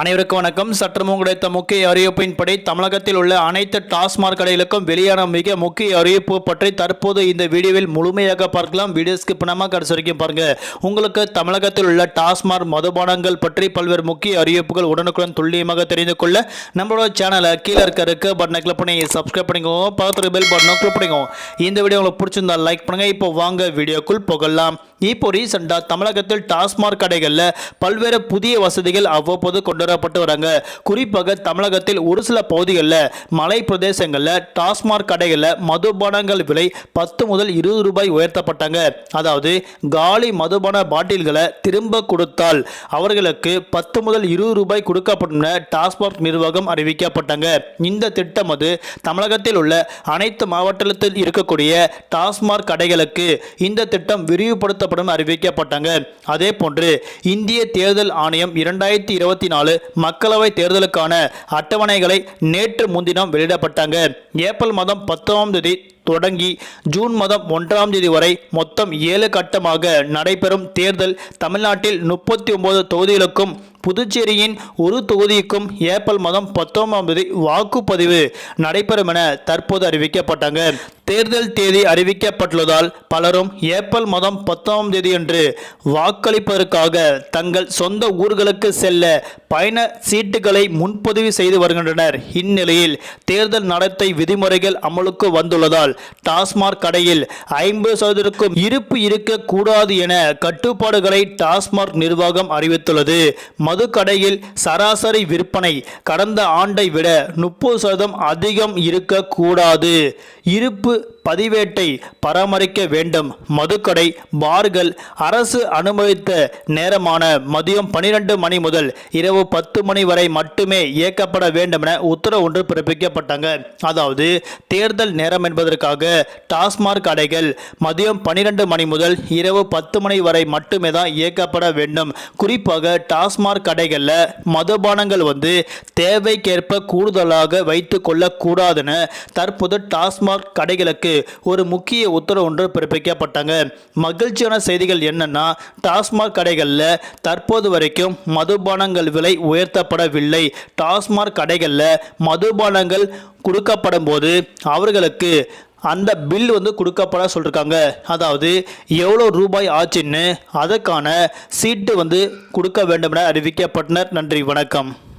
அனைவருக்கும் வணக்கம். சற்று கிடைத்த முக்கிய அறிவிப்பின்படி தமிழகத்தில் உள்ள அனைத்து டாஸ்மாக் கடைகளுக்கும் வெளியான மிக முக்கிய அறிவிப்பு பற்றி தற்போது இந்த வீடியோவில் முழுமையாக பார்க்கலாம். வீடியோஸ்க்கு பிணமாக கடைசி வரைக்கும் பாருங்க. உங்களுக்கு தமிழகத்தில் உள்ள டாஸ்மாக் மதுபானங்கள் பற்றி பல்வேறு முக்கிய அறிவிப்புகள் உடனுக்குடன் துல்லியமாக தெரிந்து கொள்ள நம்மளோட சேனலை கீழே இருக்க இருக்க பட்டனை கிளிக் பண்ணி சப்ஸ்கிரைப் பண்ணிக்கோங்க பக்கத்தில் பெல் பட்டனை கிளிக் பண்ணிக்கோங்க இந்த வீடியோ உங்களுக்கு பிடிச்சிருந்தா லைக் பண்ணுங்க. இப்போ வாங்க வீடியோக்குள் போகலாம். இப்போ ரீசெண்டாக தமிழகத்தில் டாஸ்மாக் கடைகளில் பல்வேறு புதிய வசதிகள் அவ்வப்போது கொண்டு வரப்பட்டு வராங்க. குறிப்பாக தமிழகத்தில் ஒரு சில பகுதிகளில் மலை பிரதேசங்களில் டாஸ்மாக் கடைகளில் மதுபானங்கள் விலை பத்து முதல் இருபது ரூபாய் உயர்த்தப்பட்டாங்க. அதாவது காலி மதுபான பாட்டில்களை திரும்ப கொடுத்தால் அவர்களுக்கு பத்து முதல் இருபது ரூபாய் கொடுக்கப்படும் என டாஸ்மாக் நிர்வாகம் அறிவிக்கப்பட்டாங்க. இந்த திட்டம் அது தமிழகத்தில் உள்ள அனைத்து மாவட்டத்தில் இருக்கக்கூடிய டாஸ்மாக் கடைகளுக்கு இந்த திட்டம் விரிவுபடுத்த விரிவுபடுத்தப்படும் அறிவிக்கப்பட்டாங்க. அதே போன்று இந்திய தேர்தல் ஆணையம் இரண்டாயிரத்தி இருபத்தி நாலு மக்களவை தேர்தலுக்கான அட்டவணைகளை நேற்று முன்தினம் வெளியிடப்பட்டாங்க. ஏப்ரல் மாதம் பத்தாம் தேதி தொடங்கி ஜூன் மாதம் ஒன்றாம் தேதி வரை மொத்தம் ஏழு கட்டமாக நடைபெறும் தேர்தல் தமிழ்நாட்டில் முப்பத்தி ஒன்பது தொகுதிகளுக்கும் புதுச்சேரியின் ஒரு தொகுதிக்கும் ஏப்ரல் மாதம் பத்தொன்பதாம் தேதி வாக்குப்பதிவு நடைபெறும் என தற்போது அறிவிக்கப்பட்டாங்க. தேர்தல் தேதி அறிவிக்கப்பட்டுள்ளதால் பலரும் ஏப்ரல் மாதம் பத்தாம் தேதி அன்று வாக்களிப்பதற்காக தங்கள் சொந்த ஊர்களுக்கு செல்ல பயண சீட்டுகளை முன்பதிவு செய்து வருகின்றனர். இந்நிலையில் தேர்தல் நடத்தை விதிமுறைகள் அமலுக்கு வந்துள்ளதால் டாஸ்மாக் கடையில் ஐம்பது சதவீதத்திற்கும் இருப்பு இருக்கக்கூடாது என கட்டுப்பாடுகளை டாஸ்மாக் நிர்வாகம் அறிவித்துள்ளது. மது கடையில் சராசரி விற்பனை கடந்த ஆண்டை விட முப்பது சதம் அதிகம் இருக்கக்கூடாது. இருப்பு பதிவேட்டை பராமரிக்க வேண்டும். மதுக்கடை பார்கள் அரசு அனுமதித்த நேரமான மதியம் பனிரெண்டு மணி முதல் இரவு பத்து மணி வரை மட்டுமே இயக்கப்பட வேண்டும் என உத்தரவு ஒன்று பிறப்பிக்கப்பட்டாங்க. அதாவது தேர்தல் நேரம் என்பதற்காக டாஸ்மாக் கடைகள் மதியம் பனிரெண்டு மணி முதல் இரவு பத்து மணி வரை மட்டுமே தான் இயக்கப்பட வேண்டும். குறிப்பாக டாஸ்மாக் கடைகளில் மதுபானங்கள் வந்து தேவைக்கேற்ப கூடுதலாக வைத்து கொள்ளக்கூடாதுன்னு தற்போது டாஸ்மாக் கடைகளுக்கு ஒரு முக்கிய உத்தரவு ஒன்று பிறப்பிக்கப்பட்டாங்க. மகிழ்ச்சியான செய்திகள் என்னன்னா டாஸ்மாக் கடைகளில் தற்போது வரைக்கும் மதுபானங்கள் விலை உயர்த்தப்படவில்லை. டாஸ்மாக் கடைகளில் மதுபானங்கள் கொடுக்கப்படும் போது அவர்களுக்கு அந்த பில் வந்து கொடுக்கப்பட சொல்லியிருக்காங்க அதாவது எவ்வளோ ரூபாய் ஆச்சுன்னு அதற்கான சீட்டு வந்து கொடுக்க வேண்டும் என அறிவிக்கப்பட்டனர். நன்றி வணக்கம்.